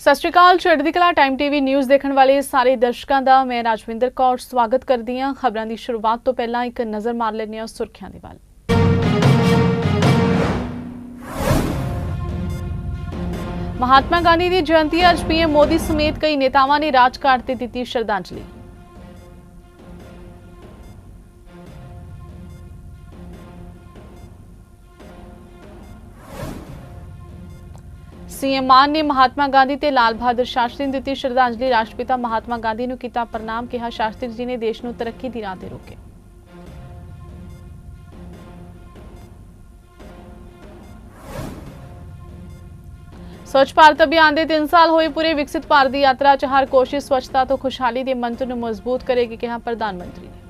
ਸਤਿ ਸ਼੍ਰੀ ਅਕਾਲ ਚੜ੍ਹਦੀ ਕਲਾ ਟਾਈਮ ਟੀਵੀ ਨਿਊਜ਼ ਦੇਖਣ ਵਾਲੇ ਸਾਰੇ ਦਰਸ਼ਕਾਂ ਦਾ। ਮੈਂ ਰਾਜਵਿੰਦਰ ਕੌਰ, ਸਵਾਗਤ ਕਰਦੀ ਹਾਂ। ਖਬਰਾਂ ਦੀ ਸ਼ੁਰੂਆਤ ਤੋਂ ਪਹਿਲਾਂ ਇੱਕ ਨਜ਼ਰ ਮਾਰ ਲੈਂਦੇ ਹਾਂ ਸੁਰਖੀਆਂ ਦੇ ਵੱਲ। ਮਹਾਤਮਾ ਗਾਂਧੀ ਦੀ ਜਯੰਤੀ ਅੱਜ ਪੀਐਮ ਮੋਦੀ ਸਮੇਤ ਕਈ ਨੇਤਾਵਾਂ ਨੇ ਰਾਜਘਾਟ ਤੇ ਦਿੱਤੀ ਸ਼ਰਧਾਂਜਲੀ। ਸੀਐਮ ਮਾਨ ਨੇ ਮਹਾਤਮਾ ਗਾਂਧੀ ਤੇ ਲਾਲ ਬਹਾਦਰ ਸ਼ਾਸਤਰੀ ਨੂੰ ਦਿੱਤੀ ਸ਼ਰਧਾਂਜਲੀ। ਰਾਸ਼ਟਰਪਿਤਾ ਮਹਾਤਮਾ ਗਾਂਧੀ ਨੂੰ ਕੀਤਾ ਪ੍ਰਣਾਮ, ਕਿਹਾ ਸ਼ਾਸਤਰੀ ਜੀ ਨੇ ਦੇਸ਼ ਨੂੰ ਤਰੱਕੀ ਦੀ ਰਾਹ ਤੇ ਰੋਕਿਆ। ਸਵੱਛ ਭਾਰਤ ਅਭਿਆਨ ਦੇ 3 ਸਾਲ ਹੋਏ ਪੂਰੇ ਵਿਕਸਿਤ ਭਾਰਤ ਦੀ ਯਾਤਰਾ 'ਚ ਹਰ ਕੋਸ਼ਿਸ਼ ਸਵੱਛਤਾ ਤੋਂ ਖੁਸ਼ਹਾਲੀ ਦੇ ਮੰਤਰ ਨੂੰ ਮਜ਼ਬੂਤ ਕਰੇਗੀ, ਕਿਹਾ ਪ੍ਰਧਾਨ ਮੰਤਰੀ ਨੇ।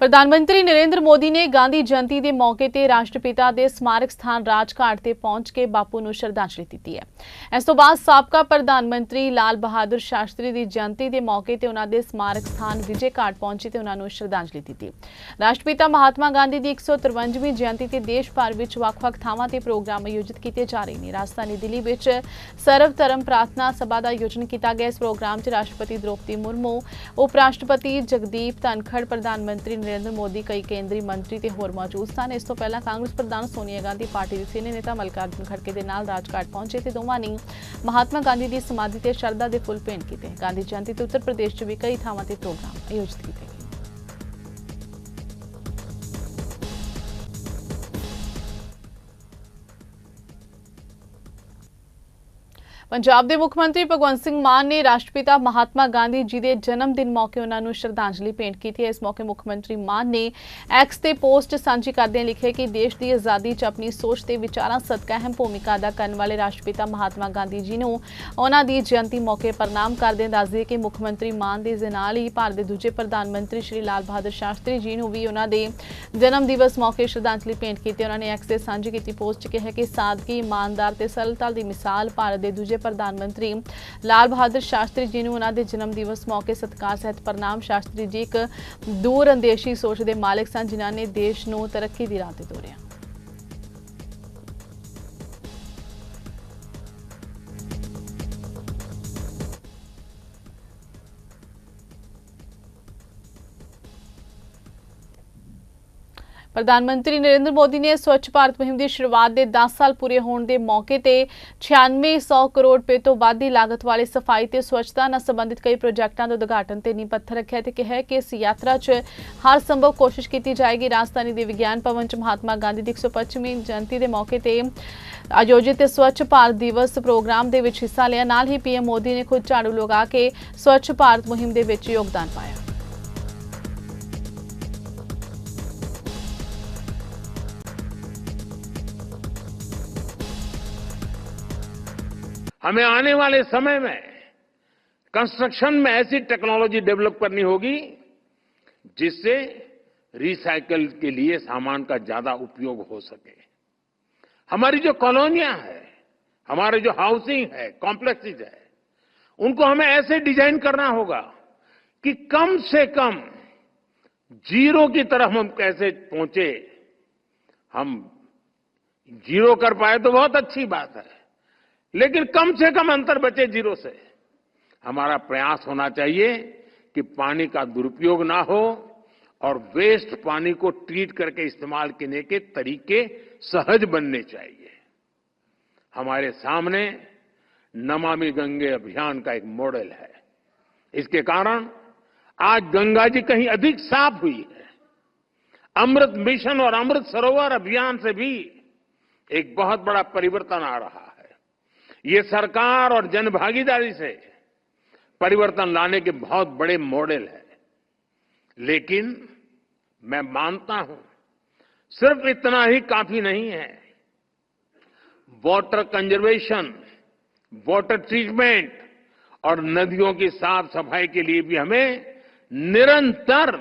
ਪ੍ਰਧਾਨ ਮੰਤਰੀ ਨਰਿੰਦਰ ਮੋਦੀ ਨੇ ਗਾਂਧੀ ਜਯੰਤੀ ਦੇ ਮੌਕੇ ਤੇ ਰਾਸ਼ਟਰਪਿਤਾ ਦੇ ਸਮਾਰਕ ਸਥਾਨ ਰਾਜਘਾਟ ਤੇ ਪਹੁੰਚ ਕੇ ਬਾਪੂ ਨੂੰ ਸ਼ਰਧਾਂਜਲੀ ਦਿੱਤੀ ਹੈ। ਇਸ ਤੋਂ ਬਾਅਦ ਸਾਬਕਾ ਪ੍ਰਧਾਨ ਮੰਤਰੀ ਲਾਲ ਬਹਾਦਰ ਸ਼ਾਸਤਰੀ ਦੀ ਜਯੰਤੀ ਦੇ ਮੌਕੇ ਤੇ ਉਹਨਾਂ ਦੇ ਸਮਾਰਕ ਸਥਾਨ ਵਿਜੇ ਘਾਟ ਪਹੁੰਚੇ ਤੇ ਉਹਨਾਂ ਨੂੰ ਸ਼ਰਧਾਂਜਲੀ ਦਿੱਤੀ। ਰਾਸ਼ਟਰਪਿਤਾ ਮਹਾਤਮਾ ਗਾਂਧੀ ਦੀ 153ਵੀਂ ਜਯੰਤੀ ਤੇ ਦੇਸ਼ ਭਰ ਵਿੱਚ ਵੱਖ-ਵੱਖ ਥਾਵਾਂ ਤੇ ਪ੍ਰੋਗਰਾਮ ਆਯੋਜਿਤ ਕੀਤੇ ਜਾ ਰਹੇ ਨੇ। ਰਾਜਧਾਨੀ ਦਿੱਲੀ ਵਿੱਚ ਸਰਵ ਧਰਮ ਪ੍ਰਾਰਥਨਾ ਸਭਾ ਦਾ ਆਯੋਜਨ ਕੀਤਾ ਗਿਆ। ਇਸ ਪ੍ਰੋਗਰਾਮ 'ਚ ਰਾਸ਼ਟਰਪਤੀ ਦ੍ਰੋਪਦੀ ਮੁਰਮੂ ਉਪ ਰਾਸ਼ਟਰਪਤੀ ਜਗਦੀਪ ਧਨਖੜ, ਪ੍ਰਧਾਨ ਮੰਤਰੀ ਨਰਿੰਦਰ ਮੋਦੀ, ਕਈ ਕੇਂਦਰੀ ਮੰਤਰੀ ਤੇ ਹੋਰ ਮੌਜੂਦ ਸਨ। ਇਸ ਤੋਂ ਪਹਿਲਾਂ ਕਾਂਗਰਸ ਪ੍ਰਧਾਨ ਸੋਨੀਆ ਗਾਂਧੀ, ਪਾਰਟੀ ਦੇ ਸੀਨੀਅਰ ਨੇਤਾ ਮਲਕਾਰਜੁਨ ਖੜਕੇ ਦੇ ਨਾਲ ਰਾਜਘਾਟ ਪਹੁੰਚੇ ਤੇ ਦੋਵਾਂ ਨੇ ਮਹਾਤਮਾ ਗਾਂਧੀ ਦੀ ਸਮਾਧੀ ਤੇ ਸ਼ਰਧਾ ਦੇ ਫੁੱਲ ਭੇਂਟ ਕੀਤੇ। ਗਾਂਧੀ ਜਯੰਤੀ ਤੇ ਉੱਤਰ ਪ੍ਰਦੇਸ਼ 'ਚ ਵੀ ਕਈ ਥਾਵਾਂ ਤੇ ਪ੍ਰੋਗਰਾਮ ਆਯੋਜਿਤ ਕੀਤੇ ਪੰਜਾਬ ਦੇ ਮੁੱਖ ਮੰਤਰੀ ਭਗਵੰਤ ਸਿੰਘ ਮਾਨ ਨੇ ਰਾਸ਼ਟਰਪਿਤਾ ਮਹਾਤਮਾ ਗਾਂਧੀ ਜੀ ਦੇ ਜਨਮ ਦਿਨ ਮੌਕੇ ਉਹਨਾਂ ਨੂੰ ਸ਼ਰਧਾਂਜਲੀ ਭੇਂਟ ਕੀਤੀ ਹੈ। ਇਸ ਮੌਕੇ ਮੁੱਖ ਮੰਤਰੀ ਮਾਨ ਨੇ ਐਕਸ ਤੇ ਪੋਸਟ ਸਾਂਝੀ ਕਰਦਿਆਂ ਲਿਖਿਆ ਕਿ ਦੇਸ਼ ਦੀ ਆਜ਼ਾਦੀ 'ਚ ਆਪਣੀ ਸੋਚ ਤੇ ਵਿਚਾਰਾਂ ਸਦਕਾ ਅਹਿਮ ਭੂਮਿਕਾ ਅਦਾ ਕਰਨ ਵਾਲੇ ਰਾਸ਼ਟਰਪਿਤਾ ਮਹਾਤਮਾ ਗਾਂਧੀ ਜੀ ਨੂੰ ਉਹਨਾਂ ਦੀ ਜਯੰਤੀ ਮੌਕੇ ਪ੍ਰਣਾਮ ਕਰਦਿਆਂ ਦੱਸਦੇ ਕਿ ਮੁੱਖ ਮੰਤਰੀ ਮਾਨ ਦੇ ਦੇ ਨਾਲ ਹੀ ਭਾਰਤ ਦੇ ਦੂਜੇ ਪ੍ਰਧਾਨ ਮੰਤਰੀ ਸ਼੍ਰੀ ਲਾਲ ਬਹਾਦਰ ਸ਼ਾਸਤਰੀ ਜੀ ਨੂੰ ਵੀ ਉਹਨਾਂ ਦੇ ਜਨਮ ਦਿਵਸ ਮੌਕੇ ਸ਼ਰਧਾਂਜਲੀ ਭੇਂਟ ਕੀਤੀ। ਉਹਨਾਂ ਨੇ ਐਕਸ ਤੇ ਸਾਂਝੀ ਕੀਤੀ ਪੋਸਟ 'ਚ ਕਿਹਾ ਕਿ ਸਾਦਗੀ, ਇਮਾਨਦਾਰ ਤੇ ਸਰਲਤਾ ਦੀ ਮਿਸਾਲ ਭਾਰਤ ਦੇ ਦੂਜੇ ਪ੍ਰਧਾਨ ਮੰਤਰੀ ਲਾਲ ਬਹਾਦਰ ਸ਼ਾਸਤਰੀ ਜੀ ਨੂੰ ਉਹਨਾਂ ਦੇ ਜਨਮ ਦਿਵਸ ਮੌਕੇ ਸਤਿਕਾਰ ਸਹਿਤ ਪ੍ਰਣਾਮ। ਸ਼ਾਸਤਰੀ ਜੀ ਇੱਕ ਦੂਰ ਅੰਦੇਸ਼ੀ ਸੋਚ ਦੇ ਮਾਲਕ ਸਨ, ਜਿਨ੍ਹਾਂ ਨੇ ਦੇਸ਼ ਨੂੰ ਤਰੱਕੀ ਦੀ ਰਾਹ ਤੇ ਤੋਰਿਆ। ਪ੍ਰਧਾਨ ਮੰਤਰੀ ਨਰਿੰਦਰ ਮੋਦੀ ਨੇ ਸਵੱਛ ਭਾਰਤ ਮੁਹਿੰਮ ਦੀ ਸ਼ੁਰੂਆਤ ਦੇ 10 ਸਾਲ ਪੂਰੇ ਹੋਣ ਦੇ ਮੌਕੇ ਤੇ 9600 ਕਰੋੜ ਰੁਪਏ ਤੋਂ ਵੱਧ ਦੀ ਲਾਗਤ ਵਾਲੇ ਸਫ਼ਾਈ ਤੇ ਸਵੱਛਤਾ ਨਾਲ ਸੰਬੰਧਿਤ ਕਈ ਪ੍ਰੋਜੈਕਟਾਂ ਦੇ ਉਦਘਾਟਨ ਤੇ ਨੀਂਹ ਪੱਥਰ ਰੱਖਿਆ ਤੇ ਕਿਹਾ ਕਿ ਇਸ ਯਾਤਰਾ 'ਚ ਹਰ ਸੰਭਵ ਕੋਸ਼ਿਸ਼ ਕੀਤੀ ਜਾਏਗੀ। ਰਾਜਧਾਨੀ ਦੇ ਵਿਗਿਆਨ ਭਵਨ 'ਚ ਮਹਾਤਮਾ ਗਾਂਧੀ ਦੀ 125ਵੀਂ ਜਯੰਤੀ ਦੇ ਮੌਕੇ ਤੇ ਆਯੋਜਿਤ ਸਵੱਛ ਭਾਰਤ ਦਿਵਸ ਪ੍ਰੋਗਰਾਮ ਦੇ ਵਿੱਚ ਹਿੱਸਾ ਲਿਆ। ਨਾਲ ਹੀ ਪੀਐਮ ਮੋਦੀ ਨੇ ਖੁਦ ਝਾੜੂ ਲਗਾ ਕੇ ਸਵੱਛ ਭਾਰਤ ਮੁਹਿੰਮ ਦੇ ਵਿੱਚ ਯੋਗਦਾਨ ਪਾਇਆ। हमें आने वाले समय में कंस्ट्रक्शन में ऐसी टेक्नोलॉजी डेवलप करनी होगी जिससे रिसाइकल के लिए सामान का ज़्यादा उपयोग हो सके। हमारी जो कॉलोनियाँ हैं, हमारे जो हाउसिंग है कॉम्प्लेक्सेस है, उनको हमें ऐसे डिज़ाइन करना होगा कि कम से कम ज़ीरो की तरफ़ हम कैसे पहुँचे, हम ज़ीरो कर पाए तो बहुत अच्छी बात है। लेकिन कम से कम अंतर बचे ज़ीरो से। हमारा प्रयास होना चाहिए कि पानी का दुरुपयोग ना हो और वेस्ट पानी को ट्रीट करके इस्तेमाल करने के तरीके सहज बनने चाहिए। हमारे सामने नमामि गंगे अभियान का एक मॉडल है। इसके कारण आज गंगा जी कहीं अधिक साफ़ हुई है। अमृत मिशन और अमृत सरोवर अभियान से भी एक बहुत बड़ा परिवर्तन आ रहा है ये सरकार और जनभागीदारी से परिवर्तन लाने के बहुत बड़े मॉडल है। लेकिन मैं मानता हूँ, सिर्फ़ इतना ही काफ़ी नहीं है। वाटर कंजर्वेशन वाटर ट्रीटमेंट और नदियों की साफ़ सफ़ाई के लिए भी हमें निरंतर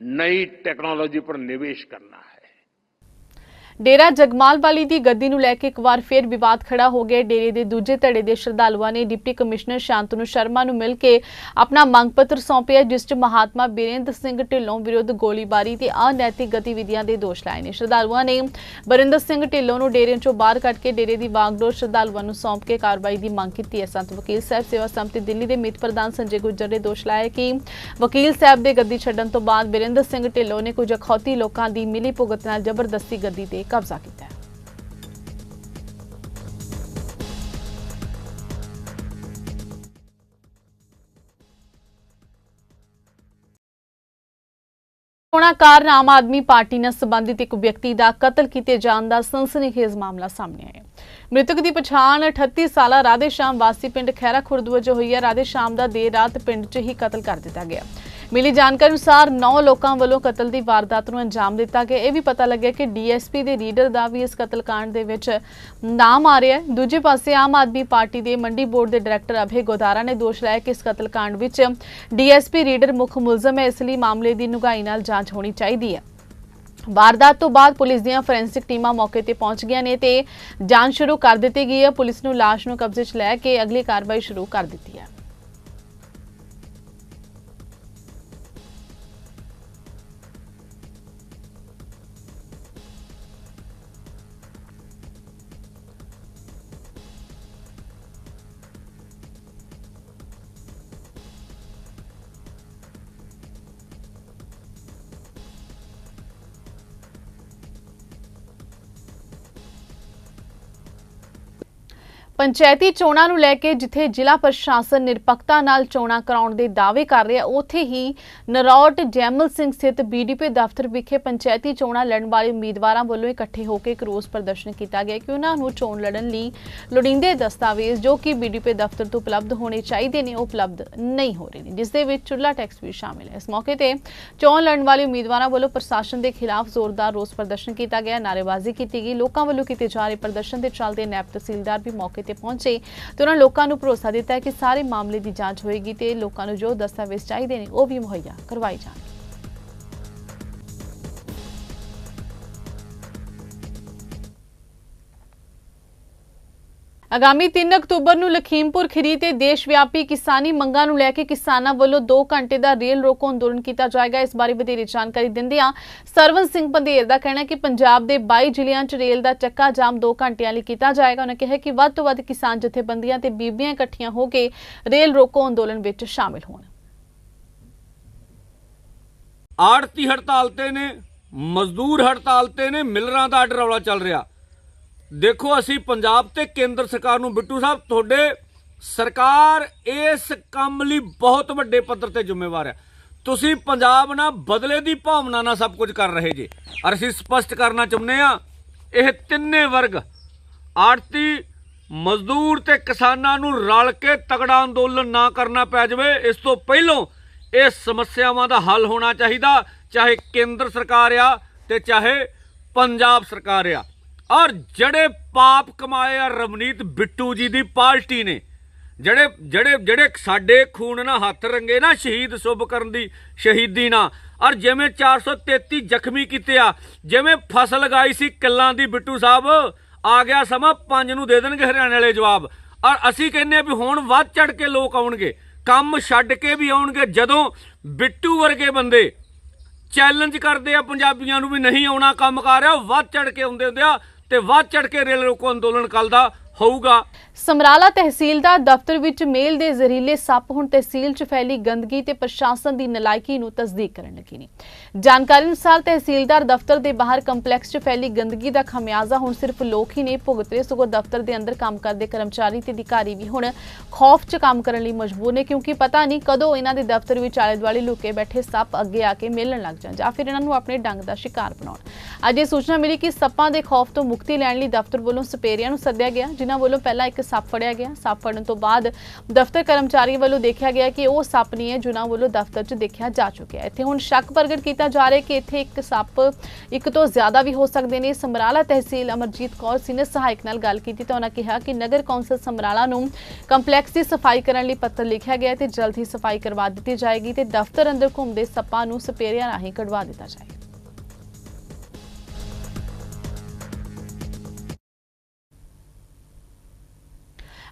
नई टेक्नोलॉजी पर निवेश करना है। ਡੇਰਾ ਜਗਮਾਲ ਵਾਲੀ ਦੀ ਗੱਦੀ ਨੂੰ ਲੈ ਕੇ ਇੱਕ ਵਾਰ ਫਿਰ ਵਿਵਾਦ ਖੜਾ ਹੋ ਗਿਆ। ਡੇਰੇ ਦੇ ਦੂਜੇ ਧੜੇ ਦੇ ਸ਼ਰਧਾਲੂਆਂ ਨੇ ਡਿਪਟੀ ਕਮਿਸ਼ਨਰ ਸ਼ਾਂਤਨੂ ਸ਼ਰਮਾ ਨੂੰ ਮਿਲ ਕੇ ਆਪਣਾ ਮੰਗ ਪੱਤਰ ਸੌਂਪਿਆ, ਜਿਸ 'ਚ ਮਹਾਤਮਾ ਬੀਰੇਂਦਰ ਸਿੰਘ ਢਿੱਲੋਂ ਵਿਰੁੱਧ ਗੋਲੀਬਾਰੀ ਤੇ ਅਨੈਤਿਕ ਗਤੀਵਿਧੀਆਂ ਦੇ ਦੋਸ਼ ਲਾਏ ਨੇ। ਸ਼ਰਧਾਲੂਆਂ ਨੇ ਬਰਿੰਦਰ ਸਿੰਘ ਢਿੱਲੋਂ ਨੂੰ ਡੇਰੇ 'ਚੋਂ ਬਾਹਰ ਕੱਢ ਕੇ ਡੇਰੇ ਦੀ ਵਾਗਡੋਰ ਸ਼ਰਧਾਲੂਆਂ ਨੂੰ ਸੌਂਪ ਕੇ ਕਾਰਵਾਈ ਦੀ ਮੰਗ ਕੀਤੀ। ਹੈ ਸੰਤ ਵਕੀਲ ਸਾਹਿਬ ਸੇਵਾ ਸੰਮਤੀ ਦਿੱਲੀ ਦੇ ਮੀਤ ਪ੍ਰਧਾਨ ਸੰਜੇ ਗੁੱਜਰ ਨੇ ਦੋਸ਼ ਲਾਇਆ ਕਿ ਵਕੀਲ ਸਾਹਿਬ ਦੇ ਗੱਦੀ ਛੱਡਣ ਤੋਂ ਬਾਅਦ ਬਰਿੰਦਰ ਸਿੰਘ ਢਿੱਲੋਂ ਨੇ ਕੁਝ ਅਖੌਤੀ ਲੋਕਾਂ ਦੀ ਮਿਲੀ ਭੁਗਤ ਨਾਲ ਜ਼ਬਰਦਸਤੀ ਗੱਦੀ ਤੇ ਕਬਜ਼ਾ ਕੀਤਾ ਹੈ। ਚੋਣਾਂ ਕਾਰਨ ਆਮ ਆਦਮੀ ਪਾਰਟੀ ਨਾਲ ਸੰਬੰਧਿਤ ਇੱਕ ਵਿਅਕਤੀ ਦਾ ਕਤਲ ਕੀਤੇ ਜਾਣ ਦਾ ਸਨਸਨੀਖੇਜ਼ ਮਾਮਲਾ ਸਾਹਮਣੇ ਆਇਆ ਮ੍ਰਿਤਕ ਦੀ ਪਛਾਣ 38 ਸਾਲਾ ਰਾਧੇ ਸ਼ਾਮ ਵਾਸੀ ਪਿੰਡ ਖੈਰਾ ਖੁਰਦ ਵਜੋਂ ਹੋਈ ਹੈ। ਰਾਧੇ ਸ਼ਾਮ ਦਾ ਦੇਰ ਰਾਤ ਪਿੰਡ 'ਚ ਹੀ ਕਤਲ ਕਰ ਦਿੱਤਾ ਗਿਆ। ਮਿਲੀ ਜਾਣਕਾਰੀ ਅਨੁਸਾਰ ਨੌ ਲੋਕਾਂ ਵੱਲੋਂ ਕਤਲ ਦੀ ਵਾਰਦਾਤ ਨੂੰ ਅੰਜਾਮ ਦਿੱਤਾ ਗਿਆ। ਇਹ ਵੀ ਪਤਾ ਲੱਗਿਆ ਕਿ ਡੀਐਸਪੀ ਦੇ ਰੀਡਰ ਦਾ ਵੀ ਇਸ ਕਤਲकांड ਦੇ ਵਿੱਚ ਨਾਮ ਆ ਰਿਹਾ ਹੈ। ਦੂਜੇ ਪਾਸੇ ਆਮ ਆਦਮੀ ਪਾਰਟੀ ਦੇ ਮੰਡੀ ਬੋਰਡ ਦੇ ਡਾਇਰੈਕਟਰ ਅਭੇ ਗੋਦਾਰਾ ਨੇ ਦੋਸ਼ ਲਾਇਆ ਕਿ ਇਸ ਕਤਲकांड ਵਿੱਚ ਡੀਐਸਪੀ ਰੀਡਰ ਮੁੱਖ ਮੁਲਜ਼ਮ ਹੈ, ਇਸ ਲਈ ਮਾਮਲੇ ਦੀ ਨੁਗਾਈ ਨਾਲ ਜਾਂਚ ਹੋਣੀ ਚਾਹੀਦੀ ਹੈ। ਵਾਰਦਾਤ ਤੋਂ ਬਾਅਦ ਪੁਲਿਸ ਦੀਆਂ ਫੋਰੈਂਸਿਕ ਟੀਮਾਂ ਮੌਕੇ ਤੇ ਪਹੁੰਚ ਗਈਆਂ ਨੇ ਤੇ ਜਾਂਚ ਸ਼ੁਰੂ ਕਰ ਦਿੱਤੀ ਗਈ ਹੈ। ਪੁਲਿਸ ਨੂੰ ਲਾਸ਼ ਨੂੰ ਕਬਜ਼ੇ 'ਚ ਲੈ ਕੇ ਅਗਲੀ ਕਾਰਵਾਈ ਸ਼ੁਰੂ ਕਰ ਦਿੱਤੀ ਹੈ। ਪੰਚਾਇਤੀ ਚੋਣਾਂ ਨੂੰ ਲੈ ਕੇ ਜਿੱਥੇ ਜ਼ਿਲ੍ਹਾ ਪ੍ਰਸ਼ਾਸਨ ਨਿਰਪੱਖਤਾ ਨਾਲ ਚੋਣਾਂ ਕਰਾਉਣ ਦੇ ਦਾਅਵੇ ਕਰ ਰਿਹਾ, ਉੱਥੇ ਹੀ ਨਰੌਟ ਜੈਮਲ ਸਿੰਘ ਸਥਿਤ ਬੀਡੀਪੀ ਦਫ਼ਤਰ ਵਿਖੇ ਪੰਚਾਇਤੀ ਚੋਣਾਂ ਲੜਨ ਵਾਲੇ ਉਮੀਦਵਾਰਾਂ ਵੱਲੋਂ ਇਕੱਠੇ ਹੋ ਕੇ ਇੱਕ ਰੋਸ ਪ੍ਰਦਰਸ਼ਨ ਕੀਤਾ ਗਿਆ ਕਿ ਉਹਨਾਂ ਨੂੰ ਚੋਣ ਲੜਨ ਲਈ ਲੋੜੀਂਦੇ ਦਸਤਾਵੇਜ਼ ਜੋ ਕਿ ਬੀਡੀਪੀ ਦਫ਼ਤਰ ਤੋਂ ਉਪਲਬਧ ਹੋਣੇ ਚਾਹੀਦੇ ਨੇ ਉਹ ਉਪਲਬਧ ਨਹੀਂ ਹੋ ਰਹੇ ਨੇ, ਜਿਸ ਦੇ ਵਿੱਚ ਚੁੱਲਾ ਟੈਕਸ ਵੀ ਸ਼ਾਮਿਲ ਹੈ। ਇਸ ਮੌਕੇ ਤੇ ਚੋਣ ਲੜਨ ਵਾਲੇ ਉਮੀਦਵਾਰਾਂ ਵੱਲੋਂ ਪ੍ਰਸ਼ਾਸਨ ਦੇ ਖਿਲਾਫ ਜ਼ੋਰਦਾਰ ਰੋਸ ਪ੍ਰਦਰਸ਼ਨ ਕੀਤਾ ਗਿਆ, ਨਾਅਰੇਬਾਜ਼ੀ ਕੀਤੀ ਗਈ, ਲੋਕਾਂ ਵੱਲੋਂ ਕੀਤੇ ਜਾ ਰਹੇ ਪ੍ਰਦਰਸ਼ਨ ਦੇ ਚੱਲਦੇ ਨੈਬ ਤਹਿਸੀਲਦਾਰ ਵੀ ਮੌਕੇ ਤੇ ਪਹੁੰਚੇ। ਤੇ ਉਹਨਾਂ ਲੋਕਾਂ ਨੂੰ ਭਰੋਸਾ ਦਿੱਤਾ ਕਿ ਸਾਰੇ ਮਾਮਲੇ ਦੀ ਜਾਂਚ ਹੋਏਗੀ ਤੇ ਲੋਕਾਂ ਨੂੰ ਜੋ ਦਸਤਾਵੇਜ਼ ਚਾਹੀਦੇ ਨੇ, ਉਹ ਵੀ ਮੁਹੱਈਆ ਕਰਵਾਏ ਜਾਣਗੇ। ਆਗਾਮੀ 3 ਅਕਤੂਬਰ ਨੂੰ ਲਖੀਮਪੁਰ ਖੀਰੀ ਤੇ ਦੇਸ਼ ਵਿਆਪੀ ਕਿਸਾਨੀ ਮੰਗਾਂ ਨੂੰ ਲੈ ਕੇ ਕਿਸਾਨਾਂ ਵੱਲੋਂ 2 ਘੰਟੇ ਦਾ ਰੇਲ ਰੋਕੋ ਅੰਦੋਲਨ ਕੀਤਾ ਜਾਏਗਾ। ਇਸ ਬਾਰੇ ਵਧੇਰੇ ਜਾਣਕਾਰੀ ਦਿੰਦਿਆਂ ਸਰਵਨ ਸਿੰਘ ਪੰਧੇਰ ਦਾ ਕਹਿਣਾ ਕਿ ਪੰਜਾਬ ਦੇ 22 ਜ਼ਿਲ੍ਹਿਆਂ 'ਚ ਰੇਲ ਦਾ ਚੱਕਾ ਜਾਮ 2 ਘੰਟਿਆਂ ਲਈ ਕੀਤਾ ਜਾਏਗਾ। ਉਹਨਾਂ ਕਿਹਾ ਕਿ ਵੱਧ ਤੋਂ ਵੱਧ ਕਿਸਾਨ ਜਥੇਬੰਦੀਆਂ ਤੇ ਬੀਬੀਆਂ ਇਕੱਠੀਆਂ ਹੋ ਕੇ ਰੇਲ ਰੋਕੋ ਅੰਦੋਲਨ ਵਿੱਚ ਸ਼ਾਮਿਲ ਹੋਣ। ਆੜਤੀ ਹੜਤਾਲ ਤੇ ਨੇ, ਮਜ਼ਦੂਰ ਹੜਤਾਲ ਤੇ ਨੇ, ਮਿਲਰਾਂ ਦਾ ਅੱਡ ਚੱਲ ਰਿਹਾ। ਦੇਖੋ ਅਸੀਂ ਪੰਜਾਬ ਤੇ ਕੇਂਦਰ ਸਰਕਾਰ ਨੂੰ ਬਿੱਟੂ ਸਾਹਿਬ, ਤੁਹਾਡੇ ਸਰਕਾਰ ਇਸ ਕੰਮ ਲਈ ਬਹੁਤ ਵੱਡੇ ਪੱਧਰ ਤੇ ਜ਼ਿੰਮੇਵਾਰ ਹੈ। ਤੁਸੀਂ ਪੰਜਾਬ ਨਾਲ ਬਦਲੇ ਦੀ ਭਾਵਨਾ ਨਾਲ ਸਭ ਕੁਝ ਕਰ ਰਹੇ ਜੇ। ਔਰ ਅਸੀਂ ਸਪਸ਼ਟ ਕਰਨਾ ਚਾਹੁੰਦੇ ਆ ਇਹ ਤਿੰਨੇ ਵਰਗ ਆੜਤੀ ਮਜ਼ਦੂਰ ਤੇ ਕਿਸਾਨਾਂ ਨੂੰ ਰਲ ਕੇ ਤਗੜਾ ਅੰਦੋਲਨ ਨਾ ਕਰਨਾ ਪੈ ਜਾਵੇ, ਇਸ ਤੋਂ ਪਹਿਲਾਂ ਇਹ ਸਮੱਸਿਆਵਾਂ ਦਾ ਹੱਲ ਹੋਣਾ ਚਾਹੀਦਾ, ਚਾਹੇ ਕੇਂਦਰ ਸਰਕਾਰ ਆ ਤੇ ਚਾਹੇ ਪੰਜਾਬ ਸਰਕਾਰ ਆ। ਔਰ ਜਿਹੜੇ ਪਾਪ ਕਮਾਏ ਆ ਰਵਨੀਤ ਬਿੱਟੂ ਜੀ ਦੀ ਪਾਰਟੀ ਨੇ, ਜਿਹੜੇ ਜਿਹੜੇ ਜਿਹੜੇ ਸਾਡੇ ਖੂਨ ਨਾਲ ਹੱਥ ਰੰਗੇ ਨਾ ਸ਼ਹੀਦ ਸੁਭ ਕਰਨ ਦੀ, ਸ਼ਹੀਦੀ ਨਾਲ, ਔਰ ਜਿਵੇਂ 433 ਜ਼ਖਮੀ ਕੀਤੇ ਆ, ਜਿਵੇਂ ਫਸਲ ਲਗਾਈ ਸੀ ਕਿੱਲਾਂ ਦੀ ਬਿੱਟੂ ਸਾਹਿਬ, ਆ ਗਿਆ ਸਮਾਂ ਪੰਜ ਨੂੰ ਦੇ ਦੇਣਗੇ ਹਰਿਆਣੇ ਵਾਲੇ ਜਵਾਬ, ਔਰ ਅਸੀਂ ਕਹਿੰਨੇ ਵੀ ਹੁਣ ਵੱਧ ਚੜ ਕੇ ਲੋਕ ਆਉਣਗੇ, ਕੰਮ ਛੱਡ ਕੇ ਵੀ ਆਉਣਗੇ, ਜਦੋਂ ਬਿੱਟੂ ਵਰਗੇ ਬੰਦੇ ਚੈਲੰਜ ਕਰਦੇ ਆ, ਪੰਜਾਬੀਆਂ ਨੂੰ ਵੀ ਨਹੀਂ ਆਉਣਾ ਕੰਮ ਕਰ ਰਿਹਾ, ਵੱਧ ਚੜ ਕੇ ਆਉਂਦੇ ਹੁੰਦੇ ਆ ਤੇ ਵੱਧ ਚੜ ਕੇ ਰੇਲ ਰੋਕੋ ਅੰਦੋਲਨ ਕੱਲ ਦਾ ਹੋਊਗਾ। ਸਮਰਾਲਾ ਤਹਿਸੀਲਦਾਰ ਦਫ਼ਤਰ ਵਿੱਚ ਮੇਲ ਦੇ ਜ਼ਹਿਰੀਲੇ ਸੱਪ ਹੁਣ ਤਹਿਸੀਲ 'ਚ ਫੈਲੀ ਗੰਦਗੀ ਤੇ ਪ੍ਰਸ਼ਾਸਨ ਦੀ ਨਲਾਇਕੀ ਨੂੰ ਤਸਦੀਕ ਕਰਨ ਲੱਗੀ ਨੇ। ਜਾਣਕਾਰੀ ਅਨੁਸਾਰ ਤਹਿਸੀਲਦਾਰ ਦਫ਼ਤਰ ਦੇ ਬਾਹਰ ਕੰਪਲੈਕਸ 'ਚ ਫੈਲੀ ਗੰਦਗੀ ਦਾ ਖਮਿਆਜ਼ਾ ਹੁਣ ਸਿਰਫ ਲੋਕ ਹੀ ਨਹੀਂ ਭੁਗਤ ਰਹੇ ਸਗੋਂ ਦਫ਼ਤਰ ਦੇ ਅੰਦਰ ਕੰਮ ਕਰਦੇ ਕਰਮਚਾਰੀ ਤੇ ਅਧਿਕਾਰੀ ਵੀ ਹੁਣ ਖੌਫ 'ਚ ਕੰਮ ਕਰਨ ਲਈ ਮਜਬੂਰ ਨੇ, ਕਿਉਂਕਿ ਪਤਾ ਨਹੀਂ ਕਦੋਂ ਇਹਨਾਂ ਦੇ ਦਫ਼ਤਰ ਵਿੱਚ ਆਲੇ ਦੁਆਲੇ ਲੁਕੇ ਬੈਠੇ ਸੱਪ ਅੱਗੇ ਆ ਕੇ ਮਿਲਣ ਲੱਗ ਜਾਣ, ਜਾਂ ਫਿਰ ਇਹਨਾਂ ਨੂੰ ਆਪਣੇ ਡੰਗ ਦਾ ਸ਼ਿਕਾਰ ਬਣਾਉਣ। ਅੱਜ ਇਹ ਸੂਚਨਾ ਮਿਲੀ ਕਿ ਸੱਪਾਂ ਦੇ ਖੌਫ ਤੋਂ ਮੁਕਤੀ ਲੈਣ ਲਈ ਦਫ਼ਤਰ ਵੱਲੋਂ ਸਪੇਰੀਆਂ ਨੂੰ ਸੱਦਿਆ ਗਿਆ ਜਿਨ੍ਹਾਂ ਵੱਲੋਂ ਪਹਿਲਾਂ ਇੱਕ ਸੱਪ ਫੜਿਆ ਗਿਆ। ਸੱਪ ਫੜਨ ਤੋਂ ਬਾਅਦ ਦਫ਼ਤਰ ਕਰਮਚਾਰੀ ਵੱਲੋਂ ਦੇਖਿਆ ਗਿਆ ਕਿ ਉਹ ਸੱਪ ਨਹੀਂ ਹੈ, ਜਿਨ੍ਹਾਂ ਵੱਲੋਂ ਦਫ਼ਤਰ 'ਚ ਦੇਖਿਆ ਜਾ ਚੁੱਕਿਆ ਇੱਥੇ ਹੁਣ ਸ਼ੱਕ ਪ੍ਰਗਟ ਕੀਤਾ ਜਾ ਰਿਹਾ ਕਿ ਇੱਥੇ ਇੱਕ ਸੱਪ ਇੱਕ ਤੋਂ ਜ਼ਿਆਦਾ ਵੀ ਹੋ ਸਕਦੇ ਨੇ। ਸਮਰਾਲਾ ਤਹਿਸੀਲ ਅਮਰਜੀਤ ਕੌਰ ਸੀਨੀਅਰ ਸਹਾਇਕ ਨਾਲ ਗੱਲ ਕੀਤੀ ਤਾਂ ਉਹਨਾਂ ਕਿਹਾ ਕਿ ਨਗਰ ਕੌਂਸਲ ਸਮਰਾਲਾ ਨੂੰ ਕੰਪਲੈਕਸ ਦੀ ਸਫ਼ਾਈ ਕਰਨ ਲਈ ਪੱਤਰ ਲਿਖਿਆ ਗਿਆ ਤੇ ਜਲਦ ਹੀ ਸਫ਼ਾਈ ਕਰਵਾ ਦਿੱਤੀ ਜਾਏਗੀ ਤੇ ਦਫ਼ਤਰ ਅੰਦਰ ਘੁੰਮਦੇ ਸੱਪਾਂ ਨੂੰ ਸਪੇਰਿਆਂ ਰਾਹੀਂ ਕਢਵਾ ਦਿੱਤਾ ਜਾਏਗਾ।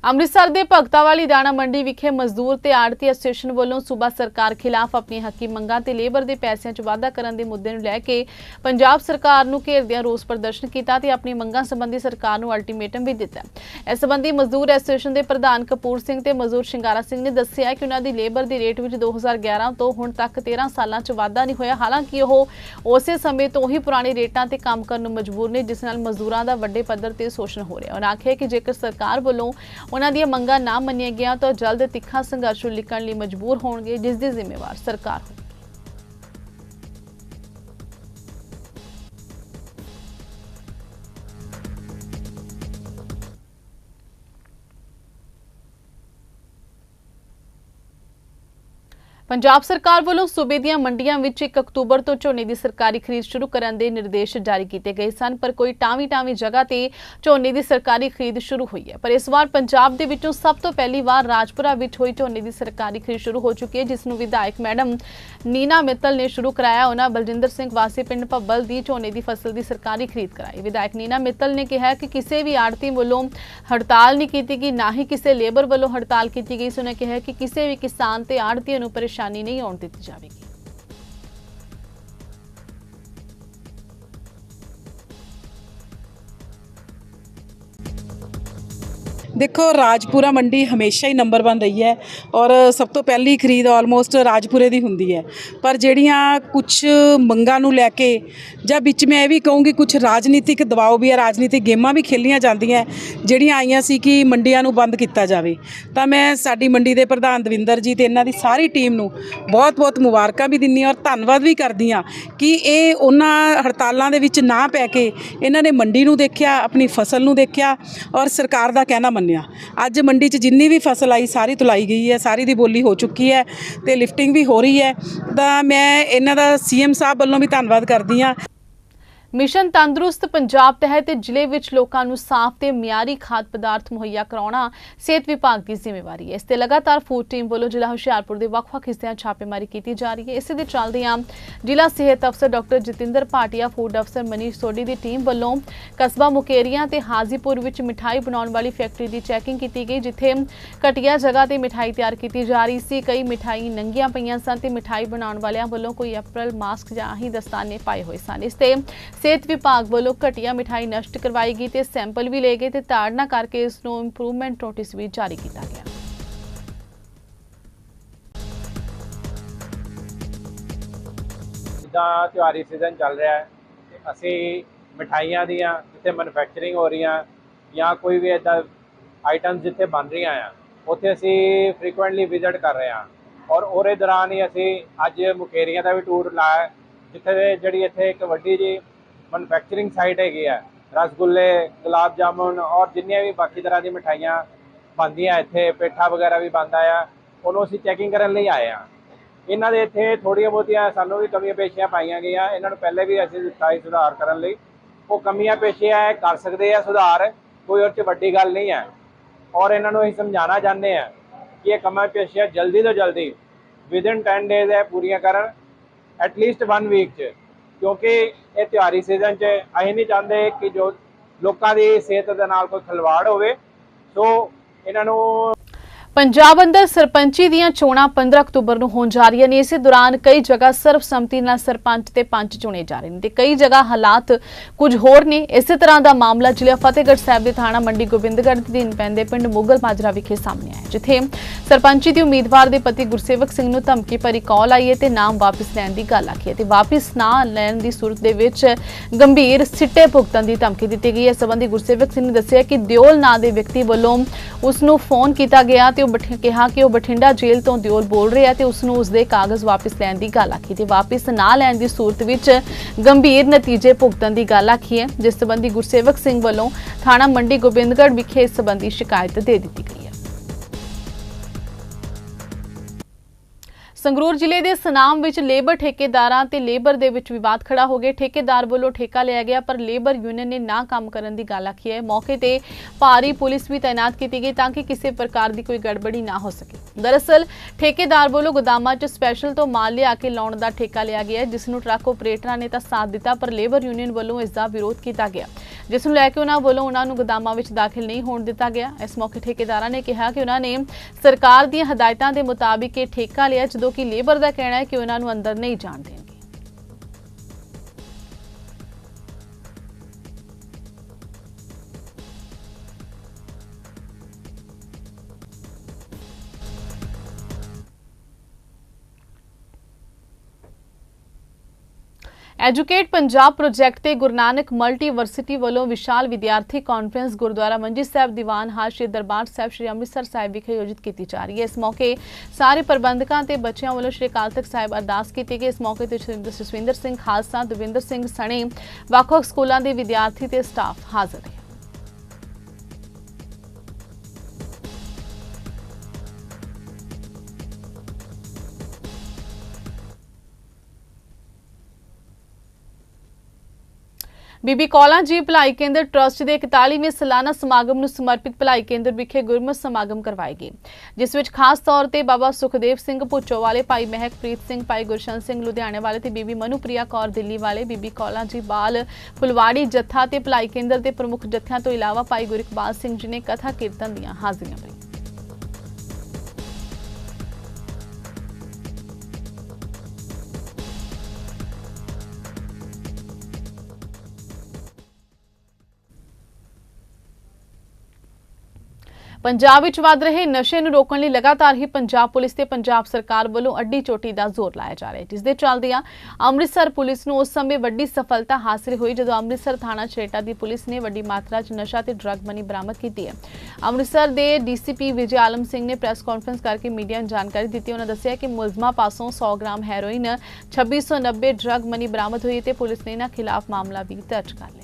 ਅੰਮ੍ਰਿਤਸਰ ਦੇ ਭਗਤਾਵਾਲੀ ਦਾਣਾ ਮੰਡੀ ਵਿਖੇ ਮਜ਼ਦੂਰ ਤੇ ਆੜਤੀ ਐਸੋਸੀਏਸ਼ਨ ਵੱਲੋਂ ਸੂਬਾ ਸਰਕਾਰ ਖਿਲਾਫ ਆਪਣੀ ਹੱਕੀ ਮੰਗਾਂ ਤੇ ਲੇਬਰ ਦੇ ਪੈਸਿਆਂ 'ਚ ਵਾਧਾ ਕਰਨ ਦੇ ਮੁੱਦੇ ਨੂੰ ਲੈ ਕੇ ਪੰਜਾਬ ਸਰਕਾਰ ਨੂੰ ਘੇਰਦਿਆਂ ਰੋਸ ਪ੍ਰਦਰਸ਼ਨ ਕੀਤਾ ਤੇ ਆਪਣੀ ਮੰਗਾਂ ਸੰਬੰਧੀ ਸਰਕਾਰ ਨੂੰ ਅਲਟੀਮੇਟਮ ਵੀ ਦਿੱਤਾ। ਇਸ ਸੰਬੰਧੀ ਮਜ਼ਦੂਰ ਐਸੋਸੀਏਸ਼ਨ ਦੇ ਪ੍ਰਧਾਨ ਕਪੂਰ ਸਿੰਘ ਤੇ ਮਜ਼ਦੂਰ ਸ਼ਿੰਗਾਰਾ ਸਿੰਘ ਨੇ ਦੱਸਿਆ ਕਿ ਉਹਨਾਂ ਦੀ ਲੇਬਰ ਦੀ ਰੇਟ ਵਿੱਚ 2011 ਤੋਂ ਹੁਣ ਤੱਕ 13 ਸਾਲਾਂ 'ਚ ਵਾਧਾ ਨਹੀਂ ਹੋਇਆ। ਹਾਲਾਂਕਿ ਉਹ ਉਸੇ ਸਮੇਂ ਤੋਂ ਹੀ ਪੁਰਾਣੇ ਰੇਟਾਂ ਤੇ ਕੰਮ ਕਰਨ ਨੂੰ ਮਜਬੂਰ ਨੇ, ਜਿਸ ਨਾਲ ਮਜ਼ਦੂਰਾਂ ਦਾ ਵੱਡੇ ਪੱਧਰ ਤੇ ਸ਼ੋਸ਼ਣ ਹੋ ਰਿਹਾ। ਉਹਨਾਂ ਆਖਿਆ ਕਿ ਜੇਕਰ ਸਰਕਾਰ ਵੱਲੋਂ ਉਹਨਾਂ ਦੀਆਂ ਮੰਗਾਂ ਨਾ ਮੰਨੀਆਂ ਗਿਆ ਤਾਂ ਜਲਦ ਤਿੱਖਾ ਸੰਘਰਸ਼ ਲਿਖਣ ਲਈ ਮਜਬੂਰ ਹੋਣਗੇ, ਜਿਸ ਦੀ ਜ਼ਿੰਮੇਵਾਰ ਸਰਕਾਰ ਹੋਵੇਗੀ ਪੰਜਾਬ ਸਰਕਾਰ ਵੱਲੋਂ ਸੂਬੇ ਦੀਆਂ ਮੰਡੀਆਂ ਵਿੱਚ 1 ਅਕਤੂਬਰ ਤੋਂ ਝੋਨੇ ਦੀ ਸਰਕਾਰੀ ਖਰੀਦ ਸ਼ੁਰੂ ਕਰਨ ਦੇ ਨਿਰਦੇਸ਼ ਜਾਰੀ ਕੀਤੇ ਗਏ ਸਨ, ਪਰ ਕੋਈ ਟਾਵੀਂ ਟਾਵੀਂ ਜਗ੍ਹਾ ਤੇ ਝੋਨੇ ਦੀ ਸਰਕਾਰੀ ਖਰੀਦ ਸ਼ੁਰੂ ਹੋਈ ਹੈ। ਪਰ ਇਸ ਵਾਰ ਪੰਜਾਬ ਦੇ ਵਿੱਚੋਂ ਸਭ ਤੋਂ ਪਹਿਲੀ ਵਾਰ ਰਾਜਪੁਰਾ ਵਿੱਚ ਹੋਈ ਝੋਨੇ ਦੀ ਸਰਕਾਰੀ ਖਰੀਦ ਸ਼ੁਰੂ ਹੋ ਚੁੱਕੀ ਹੈ, ਜਿਸ ਨੂੰ ਵਿਧਾਇਕ ਮੈਡਮ ਨੀਨਾ ਮਿੱਤਲ ਨੇ ਸ਼ੁਰੂ ਕਰਾਇਆ। ਉਹਨਾਂ ਬਲਜਿੰਦਰ ਸਿੰਘ ਵਾਸੀ ਪਿੰਡ ਭੱਬਲ ਦੀ ਝੋਨੇ ਦੀ ਫਸਲ ਦੀ ਸਰਕਾਰੀ ਖਰੀਦ ਕਰਾਈ। ਵਿਧਾਇਕ ਨੀਨਾ ਮਿੱਤਲ ਨੇ ਕਿਹਾ ਕਿ ਕਿਸੇ ਵੀ ਆੜਤੀ ਵੱਲੋਂ ਹੜਤਾਲ ਨਹੀਂ ਕੀਤੀ ਗਈ, ਨਾ ਹੀ ਕਿਸੇ ਲੇਬਰ ਵੱਲੋਂ ਹੜਤਾਲ ਕੀਤੀ ਗਈ। ਸੋ ਨੇ ਕਿਹਾ ਕਿ ਕਿਸੇ ਵੀ ਕਿਸਾਨ ਤੇ ਆੜਤੀਆਂ ਨੂੰ ਪਰੇਸ਼ਾਨੀ ਨਹੀਂ ਆਉਣ ਦਿੱਤੀ ਜਾਵੇਗੀ। ਦੇਖੋ, ਰਾਜਪੁਰਾ ਮੰਡੀ ਹਮੇਸ਼ਾ ਹੀ ਨੰਬਰ 1 ਰਹੀ ਹੈ ਔਰ ਸਭ ਤੋਂ ਪਹਿਲੀ ਖਰੀਦ ਆਲਮੋਸਟ ਰਾਜਪੁਰੇ ਦੀ ਹੁੰਦੀ ਹੈ। ਪਰ ਜਿਹੜੀਆਂ ਕੁਝ ਮੰਗਾਂ ਨੂੰ ਲੈ ਕੇ ਜਾਂ ਵਿੱਚ ਮੈਂ ਇਹ ਵੀ ਕਹੂੰਗੀ ਕੁਝ ਰਾਜਨੀਤਿਕ ਦਬਾਅ ਵੀ ਹੈ, ਰਾਜਨੀਤਿਕ ਗੇਮਾਂ ਵੀ ਖੇਲੀਆਂ ਜਾਂਦੀਆਂ ਜਿਹੜੀਆਂ ਆਈਆਂ ਸੀ ਕਿ ਮੰਡੀਆਂ ਨੂੰ ਬੰਦ ਕੀਤਾ ਜਾਵੇ। ਤਾਂ ਮੈਂ ਸਾਡੀ ਮੰਡੀ ਦੇ ਪ੍ਰਧਾਨ ਦਵਿੰਦਰ ਜੀ ਤੇ ਇਹਨਾਂ ਦੀ ਸਾਰੀ ਟੀਮ ਨੂੰ ਬਹੁਤ-ਬਹੁਤ ਮੁਬਾਰਕਾਂ ਵੀ ਦਿੰਦੀ ਹਾਂ ਔਰ ਧੰਨਵਾਦ ਵੀ ਕਰਦੀ ਹਾਂ ਕਿ ਇਹ ਉਹਨਾਂ ਹੜਤਾਲਾਂ ਦੇ ਵਿੱਚ ਨਾ ਪੈ ਕੇ ਇਹਨਾਂ ਨੇ ਮੰਡੀ ਨੂੰ ਦੇਖਿਆ, ਆਪਣੀ ਫਸਲ ਨੂੰ ਦੇਖਿਆ ਔਰ ਸਰਕਾਰ ਦਾ ਕਹਿਣਾ ਮੰਨਿਆ ਅੱਜ ਮੰਡੀ 'ਚ ਜਿੰਨੀ ਵੀ ਫਸਲ ਆਈ, ਸਾਰੀ ਤੁਲਾਈ ਗਈ ਹੈ, ਸਾਰੀ ਦੀ ਬੋਲੀ ਹੋ ਚੁੱਕੀ ਹੈ ਤੇ ਲਿਫਟਿੰਗ ਵੀ ਹੋ ਰਹੀ ਹੈ। ਤਾਂ ਮੈਂ ਇਹਨਾਂ ਦਾ ਸੀਐਮ ਸਾਹਿਬ ਵੱਲੋਂ ਵੀ ਧੰਨਵਾਦ ਕਰਦੀ ਹਾਂ। ਮਿਸ਼ਨ ਤੰਦਰੁਸਤ ਪੰਜਾਬ ਤਹਿਤ ਜ਼ਿਲ੍ਹੇ ਵਿੱਚ ਲੋਕਾਂ ਨੂੰ ਸਾਫ਼ ਤੇ ਮਿਆਰੀ ਖਾਦ ਪਦਾਰਥ ਮੁਹੱਈਆ ਕਰਾਉਣਾ ਸਿਹਤ ਵਿਭਾਗ ਦੀ ਜ਼ਿੰਮੇਵਾਰੀ ਹੈ। ਇਸ ਤੇ ਲਗਾਤਾਰ ਫੂਡ ਟੀਮ ਵੱਲੋਂ ਜ਼ਿਲ੍ਹਾ ਹੁਸ਼ਿਆਰਪੁਰ ਦੇ ਵੱਖ-ਵੱਖ ਹਿੱਸਿਆਂ ਛਾਪੇਮਾਰੀ ਕੀਤੀ ਜਾ ਰਹੀ ਹੈ। ਇਸੇ ਦੇ ਚੱਲਦਿਆਂ ਜ਼ਿਲ੍ਹਾ ਸਿਹਤ ਅਫਸਰ ਡਾਕਟਰ ਜਤਿੰਦਰ ਭਾਟੀਆ ਫੂਡ ਅਫਸਰ ਮਨੀਸ਼ ਸੋਢੀ ਦੀ ਟੀਮ ਵੱਲੋਂ ਕਸਬਾ ਮੁਕੇਰੀਆਂ ਤੇ ਹਾਜ਼ੀਪੁਰ ਵਿੱਚ ਮਿਠਾਈ ਬਣਾਉਣ ਵਾਲੀ ਫੈਕਟਰੀ ਦੀ ਚੈਕਿੰਗ ਕੀਤੀ ਗਈ, ਜਿੱਥੇ ਘਟੀਆ ਜਗ੍ਹਾ ਤੇ ਮਿਠਾਈ ਤਿਆਰ ਕੀਤੀ ਜਾ ਰਹੀ ਸੀ। ਕਈ ਮਿਠਾਈ ਨੰਗੀਆਂ ਪਈਆਂ ਸਨ ਤੇ ਮਿਠਾਈ ਬਣਾਉਣ ਵਾਲਿਆਂ ਵੱਲੋਂ ਕੋਈ ਅਪਰਲ ਮਾਸਕ ਜਾਂ ਹੀ ਦਸਤਾਨੇ ਪਾਏ ਹੋਏ ਸਨ। ਇਸ ਤੇ ਸਿਹਤ ਵਿਭਾਗ ਵੱਲੋਂ ਘਟੀਆ ਮਿਠਾਈ ਨਸ਼ਟ ਕਰਵਾਈ ਗਈ ਤੇ ਸੈਂਪਲ ਵੀ ਲਏ ਗਏ ਤੇ ਤਾੜਨਾ ਕਰਕੇ ਇਸ ਨੂੰ ਇੰਪਰੂਵਮੈਂਟ ਨੋਟਿਸ ਵੀ ਜਾਰੀ ਕੀਤਾ ਗਿਆ। ਜਿੱਦਾਂ ਤਿਉਹਾਰੀ ਸੀਜ਼ਨ ਚੱਲ ਰਿਹਾ ਹੈ ਅਸੀਂ ਮਠਾਈਆਂ ਦੀਆਂ ਜਿੱਥੇ ਮੈਨੂਫੈਕਚਰਿੰਗ ਹੋ ਰਹੀਆਂ ਜਾਂ ਕੋਈ ਵੀ ਇਦਾਂ ਆਈਟਮਸ ਜਿੱਥੇ ਬਣ ਰਹੀਆਂ ਆ, ਉੱਥੇ ਅਸੀਂ ਫ੍ਰੀਕੁਐਂਟਲੀ ਵਿਜ਼ਿਟ ਕਰ ਰਹੇ ਹਾਂ। ਔਰ ਉਹਦੇ ਦੌਰਾਨ ਹੀ ਅਸੀਂ ਅੱਜ ਮੁਕੇਰੀਆਂ ਦਾ ਵੀ ਟੂਰ ਲਾਇਆ, ਜਿੱਥੇ ਜਿਹੜੀ ਇੱਥੇ ਇੱਕ ਵੱਡੀ ਜੀ ਮੈਨੂਫੈਕਚਰਿੰਗ ਸਾਈਟ ਹੈਗੀ ਆ। ਰਸਗੁੱਲੇ, ਗੁਲਾਬ ਜਾਮੁਨ ਔਰ ਜਿੰਨੀਆਂ ਵੀ ਬਾਕੀ ਤਰ੍ਹਾਂ ਦੀ ਮਠਾਈਆਂ ਬਣਦੀਆਂ ਇੱਥੇ ਪੇਠਾ ਵਗੈਰਾ ਵੀ ਬਣਦਾ ਆ। ਉਹਨੂੰ ਅਸੀਂ ਚੈਕਿੰਗ ਕਰਨ ਲਈ ਆਏ ਆ। ਇਹਨਾਂ ਦੇ ਇੱਥੇ ਥੋੜ੍ਹੀਆਂ ਬਹੁਤੀਆਂ ਸਾਨੂੰ ਵੀ ਕਮੀਆਂ ਪੇਸ਼ੀਆਂ ਪਾਈਆਂ ਗਈਆਂ। ਇਹਨਾਂ ਨੂੰ ਪਹਿਲੇ ਵੀ ਅਸੀਂ ਦਿੱਤਾ ਸੀ ਸੁਧਾਰ ਕਰਨ ਲਈ। ਉਹ ਕਮੀਆਂ ਪੇਸ਼ੀਆਂ ਕਰ ਸਕਦੇ ਆ ਸੁਧਾਰ, ਕੋਈ ਉਹ 'ਚ ਵੱਡੀ ਗੱਲ ਨਹੀਂ ਹੈ ਔਰ ਇਹਨਾਂ ਨੂੰ ਅਸੀਂ ਸਮਝਾਉਣਾ ਚਾਹੁੰਦੇ ਆ ਕਿ ਇਹ ਕਮੀਆਂ ਪੇਸ਼ੀਆਂ ਜਲਦੀ ਤੋਂ ਜਲਦੀ ਵਿਦਿਨ 10 ਡੇਜ਼ ਇਹ ਪੂਰੀਆਂ ਕਰਨ ਐਟਲੀਸਟ 1 ਵੀਕ 'ਚ। ਕਿਉਂਕਿ ਇਹ ਤਿਉਹਾਰੀ ਸੀਜ਼ਨ 'ਚ ਅਸੀਂ ਨਹੀਂ ਚਾਹੁੰਦੇ ਕਿ ਜੋ ਲੋਕਾਂ ਦੀ ਸਿਹਤ ਦੇ ਨਾਲ ਕੋਈ ਖਿਲਵਾੜ ਹੋਵੇ। ਸੋ ਇਹਨਾਂ ਨੂੰ ਪੰਜਾਬ ਅੰਦਰ ਸਰਪੰਚੀ ਦੀਆਂ ਚੋਣਾਂ 15 ਅਕਤੂਬਰ ਨੂੰ ਹੋਣ ਜਾ ਰਹੀਆਂ ਨੇ। ਇਸੇ ਦੌਰਾਨ ਕਈ ਜਗ੍ਹਾ ਸਰਬਸੰਮਤੀ ਨਾਲ ਸਰਪੰਚ ਤੇ ਪੰਚ ਚੁਣੇ ਜਾ ਰਹੇ ਨੇ ਤੇ ਕਈ ਜਗ੍ਹਾ ਹਾਲਾਤ ਕੁਝ ਹੋਰ ਨੇ। ਇਸੇ ਤਰ੍ਹਾਂ ਦਾ ਮਾਮਲਾ ਜ਼ਿਲ੍ਹਾ ਫਤਿਹਗੜ੍ਹ ਸਾਹਿਬ ਦੇ ਥਾਣਾ ਮੰਡੀ ਗੋਬਿੰਦਗੜ੍ਹ ਦੇ ਅਧੀਨ ਪੈਂਦੇ ਪਿੰਡ ਮੁਗਲ ਮਾਜਰਾ ਵਿਖੇ ਸਾਹਮਣੇ ਆਇਆ, ਜਿੱਥੇ ਸਰਪੰਚੀ ਦੀ ਉਮੀਦਵਾਰ ਦੇ ਪਤੀ ਗੁਰਸੇਵਕ ਸਿੰਘ ਨੂੰ ਧਮਕੀ ਭਰੀ ਕਾਲ ਆਈ ਹੈ ਤੇ ਨਾਮ ਵਾਪਸ ਲੈਣ ਦੀ ਗੱਲ ਆਖੀ ਹੈ ਤੇ ਵਾਪਸ ਨਾ ਲੈਣ ਦੀ ਸੂਰਤ ਦੇ ਵਿੱਚ ਗੰਭੀਰ ਸਿੱਟੇ ਭੁਗਤਣ ਦੀ ਧਮਕੀ ਦਿੱਤੀ ਗਈ ਹੈ। ਇਸ ਸੰਬੰਧੀ ਗੁਰਸੇਵਕ ਸਿੰਘ ਨੇ ਦੱਸਿਆ ਕਿ ਦਿਓਲ ਨਾਂ ਦੇ ਵਿਅਕਤੀ ਵੱਲੋਂ ਉਸ ਨੂੰ ਫੋਨ ਕੀਤਾ ਗਿਆ ਤੇ ਉਹ ਬਠ- ਕਿਹਾ ਕਿ ਉਹ ਬਠਿੰਡਾ ਜੇਲ੍ਹ ਤੋਂ ਦਿਓਲ ਬੋਲ ਰਿਹਾ ਤੇ ਉਸ ਨੂੰ ਉਸ ਦੇ ਕਾਗਜ਼ ਵਾਪਸ ਲੈਣ ਦੀ ਗੱਲ ਆਖੀ ਤੇ ਵਾਪਸ ਨਾ ਲੈਣ ਦੀ ਸੂਰਤ ਵਿੱਚ ਗੰਭੀਰ ਨਤੀਜੇ ਭੁਗਤਣ ਦੀ ਗੱਲ ਆਖੀ ਹੈ, ਜਿਸ ਸੰਬੰਧੀ ਗੁਰਸੇਵਕ ਸਿੰਘ ਵੱਲੋਂ ਥਾਣਾ ਮੰਡੀ ਗੋਬਿੰਦਗੜ੍ਹ ਵਿਖੇ ਇਸ ਸੰਬੰਧੀ ਸ਼ਿਕਾਇਤ ਦੇ ਦਿੱਤੀ ਗਈ ਸੰਗਰੂਰ ਜ਼ਿਲ੍ਹੇ ਦੇ ਸਨਾਮ ਵਿੱਚ ਲੇਬਰ ਠੇਕੇਦਾਰਾਂ ਤੇ ਲੇਬਰ ਦੇ ਵਿੱਚ ਵਿਵਾਦ ਖੜਾ ਹੋ ਗਿਆ। ਠੇਕੇਦਾਰ ਵੱਲੋਂ ਠੇਕਾ ਲਿਆ ਗਿਆ, ਪਰ ਲੇਬਰ ਯੂਨੀਅਨ ਨੇ ਨਾ ਕੰਮ ਕਰਨ ਦੀ ਗੱਲ ਆਖੀ ਹੈ। ਮੌਕੇ ਤੇ ਭਾਰੀ ਪੁਲਿਸ ਵੀ ਤਾਇਨਾਤ ਕੀਤੀ ਗਈ ਤਾਂ ਕਿ ਕਿਸੇ ਪ੍ਰਕਾਰ ਦੀ ਕੋਈ ਗੜਬੜੀ ਨਾ ਹੋ ਸਕੇ। ਦਰਅਸਲ, ਠੇਕੇਦਾਰ ਵੱਲੋਂ ਗੋਦਾਮਾਂ 'ਚ ਸਪੈਸ਼ਲ ਤੋਂ ਮਾਲ ਲਿਆ ਕੇ ਲਾਉਣ ਦਾ ਠੇਕਾ ਲਿਆ ਗਿਆ ਜਿਸ ਨੂੰ ਟਰੱਕ ਆਪਰੇਟਰਾਂ ਨੇ ਤਾਂ ਸਾਥ ਦਿੱਤਾ, ਪਰ ਲੇਬਰ ਯੂਨੀਅਨ ਵੱਲੋਂ ਇਸ ਦਾ ਵਿਰੋਧ ਕੀਤਾ ਗਿਆ। ਜਿਸ ਨੂੰ ਲੈ ਕੇ ਉਹਨਾਂ ਵੱਲੋਂ ਉਹਨਾਂ ਨੂੰ ਗੋਦਾਮਾਂ ਵਿੱਚ ਦਾਖਲ ਨਹੀਂ ਹੋਣ ਦਿੱਤਾ ਗਿਆ। ਇਸ ਮੌਕੇ ਠੇਕੇਦਾਰਾਂ ਨੇ ਕਿਹਾ ਕਿ ਉਹਨਾਂ ਨੇ ਸਰਕਾਰ ਦੀਆਂ ਹਦਾਇਤਾਂ ਦੇ ਮੁਤਾਬਿਕ ਇਹ ਠੇਕਾ ਲਿਆ, ਜਦੋਂ ਕਿ ਲੇਬਰ ਦਾ ਕਹਿਣਾ ਹੈ ਕਿ ਉਹਨਾਂ ਨੂੰ ਅੰਦਰ ਨਹੀਂ ਜਾਣ ਦੇਣਗੇ ਐਜੂਕੇਟ ਪੰਜਾਬ ਪ੍ਰੋਜੈਕਟ ਤੇ ਗੁਰੂ ਨਾਨਕ ਮਲਟੀਵਰਸਿਟੀ ਵੱਲੋਂ ਵਿਸ਼ਾਲ ਵਿਦਿਆਰਥੀ ਕਾਨਫਰੰਸ ਗੁਰਦੁਆਰਾ ਮੰਜੀ ਸਾਹਿਬ, ਦੀਵਾਨ ਹਾਲ ਸ਼੍ਰੀ ਦਰਬਾਰ ਸਾਹਿਬ, ਸ਼੍ਰੀ ਅੰਮ੍ਰਿਤਸਰ ਸਾਹਿਬ ਵਿਖੇ ਆਯੋਜਿਤ ਕੀਤੀ ਜਾ ਰਹੀ ਹੈ। ਇਸ ਮੌਕੇ ਸਾਰੇ ਪ੍ਰਬੰਧਕਾਂ ਤੇ ਬੱਚਿਆਂ ਵੱਲੋਂ ਸ਼੍ਰੀ ਅਕਾਲ ਤਖਤ ਸਾਹਿਬ ਅਰਦਾਸ ਕੀਤੀ ਗਈ। ਇਸ ਮੌਕੇ ਤੇ ਸ਼੍ਰੀ ਜਸਵਿੰਦਰ ਸਿੰਘ ਖਾਲਸਾ, ਦਵਿੰਦਰ ਸਿੰਘ ਸਣੇ, ਵੱਖ-ਵੱਖ ਸਕੂਲਾਂ ਦੇ ਵਿਦਿਆਰਥੀ ਤੇ ਸਟਾਫ ਹਾਜ਼ਰ ਰਹੇ। ਬੀਬੀ ਕੌਲਾਂ ਜੀ ਭਲਾਈ ਕੇਂਦਰ ਟਰਸਟ ਦੇ 41ਵੇਂ ਸਾਲਾਨਾ ਸਮਾਗਮ ਨੂੰ ਸਮਰਪਿਤ ਭਲਾਈ ਕੇਂਦਰ ਵਿਖੇ ਗੁਰਮਤਿ ਸਮਾਗਮ ਕਰਵਾਏ ਗਏ ਜਿਸ ਵਿੱਚ ਖਾਸ ਤੌਰ ਤੇ ਬਾਬਾ ਸੁਖਦੇਵ ਸਿੰਘ ਭੁੱਚੋ ਵਾਲੇ, ਭਾਈ ਮਹਿਕਪ੍ਰੀਤ ਸਿੰਘ, ਭਾਈ ਗੁਰਸ਼ਨ ਸਿੰਘ ਲੁਧਿਆਣੇ ਵਾਲੇ ਤੇ ਬੀਬੀ ਮਨੂਪ੍ਰਿਆ ਕੌਰ ਦਿੱਲੀ ਵਾਲੇ, ਬੀਬੀ ਕੌਲਾਂ ਜੀ ਬਾਲ ਫੁਲਵਾੜੀ ਜੱਥਾ ਤੇ ਭਲਾਈ ਕੇਂਦਰ ਦੇ ਪ੍ਰਮੁੱਖ ਜੱਥਿਆਂ ਤੋਂ ਇਲਾਵਾ ਭਾਈ ਗੁਰਿਕਬਾਲ ਸਿੰਘ ਜੀ ਨੇ ਕਥਾ ਕੀਰਤਨ ਦੀਆਂ ਹਾਜ਼ਰੀਆਂ ਭਰੀਆਂ। ਪੰਜਾਬ ਵਿੱਚ ਵੱਧ ਰਹੇ ਨਸ਼ੇ ਨੂੰ ਰੋਕਣ ਲਈ ਲਗਾਤਾਰ ਹੀ ਪੰਜਾਬ ਪੁਲਿਸ ਤੇ ਪੰਜਾਬ ਸਰਕਾਰ ਵੱਲੋਂ ਅੱਡੀ ਚੋਟੀ ਦਾ ਜ਼ੋਰ ਲਾਇਆ ਜਾ ਰਿਹਾ ਹੈ, ਜਿਸ ਦੇ ਚੱਲਦਿਆਂ ਅੰਮ੍ਰਿਤਸਰ ਪੁਲਿਸ ਨੂੰ ਉਸ ਸਮੇਂ ਵੱਡੀ ਸਫਲਤਾ ਹਾਸਲ ਹੋਈ ਜਦੋਂ ਅੰਮ੍ਰਿਤਸਰ ਥਾਣਾ ਛੇਟਾ ਦੀ ਪੁਲਿਸ ਨੇ ਵੱਡੀ ਮਾਤਰਾ 'ਚ ਨਸ਼ਾ ਤੇ ਡਰੱਗ ਮਨੀ ਬਰਾਮਦ ਕੀਤੀ ਹੈ। ਅੰਮ੍ਰਿਤਸਰ ਦੇ ਡੀਸੀਪੀ ਵਿਜੇ ਆਲਮ ਸਿੰਘ ਨੇ ਪ੍ਰੈਸ ਕਾਨਫਰੰਸ ਕਰਕੇ ਮੀਡੀਆ ਨੂੰ ਜਾਣਕਾਰੀ ਦਿੱਤੀ। ਉਹਨਾਂ ਦੱਸਿਆ ਕਿ ਮੁਲਜ਼ਮਾਂ ਪਾਸੋਂ 100 ਗ੍ਰਾਮ ਹੈਰੋਇਨ 2690 ਡਰੱਗ ਮਨੀ ਬਰਾਮਦ ਹੋਈ ਤੇ ਪੁਲਿਸ ਨੇ ਇਹਨਾਂ ਖਿਲਾਫ ਮਾਮਲਾ ਵੀ ਦਰਜ ਕਰ ਲਿਆ।